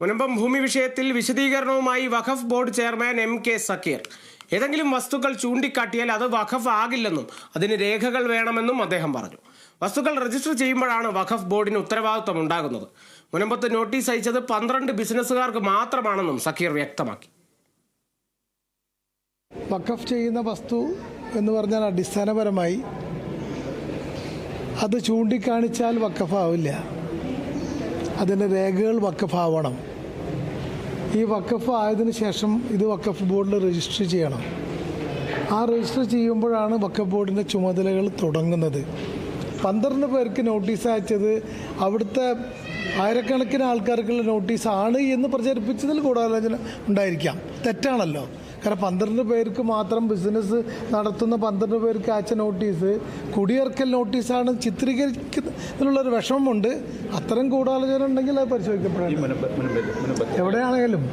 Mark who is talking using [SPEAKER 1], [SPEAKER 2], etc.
[SPEAKER 1] മുനമ്പം ഭൂമി വിഷയത്തിൽ വിശദീകരണവുമായി Waqf board chairman M K Zakir. ഏതെങ്കിലും വസ്തുക്കൾ ചൂണ്ടിക്കാട്ടിയാൽ അത് വഖഫ് ആകില്ലെന്നും അതിന് രേഖകൾ വേണമെന്നും അദ്ദേഹം പറഞ്ഞു. വസ്തുക്കൾ രജിസ്റ്റർ ചെയ്യുമ്പോഴാണ് വഖഫ് ബോർഡിന് ഉത്തരവാദിത്വം ഉണ്ടാകുന്നത്. മുനമ്പത്ത് നോട്ടീസ് അയച്ചത് പന്ത്രണ്ട് ബിസിനസ്സുകാർക്ക് മാത്രമാണെന്നും സക്കീർ വ്യക്തമാക്കി.
[SPEAKER 2] വഖഫ് ചെയ്യുന്ന വസ്തു എന്ന് പറഞ്ഞാൽ അടിസ്ഥാനപരമായി അത് ചൂണ്ടിക്കാണിച്ചാൽ വക്കഫാവില്ല അതിന്റെ രേഖകൾ വക്കഫാവണം ഈ വക്കഫ് ആയതിനു ശേഷം ഇത് വക്കഫ് ബോർഡിൽ രജിസ്റ്റർ ചെയ്യണം. ആ രജിസ്റ്റർ ചെയ്യുമ്പോഴാണ് വക്കഫ് ബോർഡിന്റെ ചുമതലകൾ തുടങ്ങുന്നത്. പന്ത്രണ്ട് പേർക്ക് നോട്ടീസ് അയച്ചത് അവിടുത്തെ ആയിരക്കണക്കിന് ആൾക്കാർക്കുള്ള നോട്ടീസാണ് എന്ന് പ്രചരിപ്പിച്ചതിൽ ഗൂഢാലോചന ഉണ്ടായിരിക്കാം. തെറ്റാണല്ലോ. കാരണം പന്ത്രണ്ട് പേർക്ക് മാത്രം ബിസിനസ് നടത്തുന്ന പന്ത്രണ്ട് പേർക്ക് അയച്ച നോട്ടീസ് കുടിയിറക്കൽ നോട്ടീസാണ് ചിത്രീകരിക്കുന്നതിനുള്ളൊരു വിഷമമുണ്ട്. അത്തരം ഗൂഢാലോചന ഉണ്ടെങ്കിൽ അത്
[SPEAKER 3] മുനമ്പത്ത്
[SPEAKER 2] എവിടെയാണെങ്കിലും.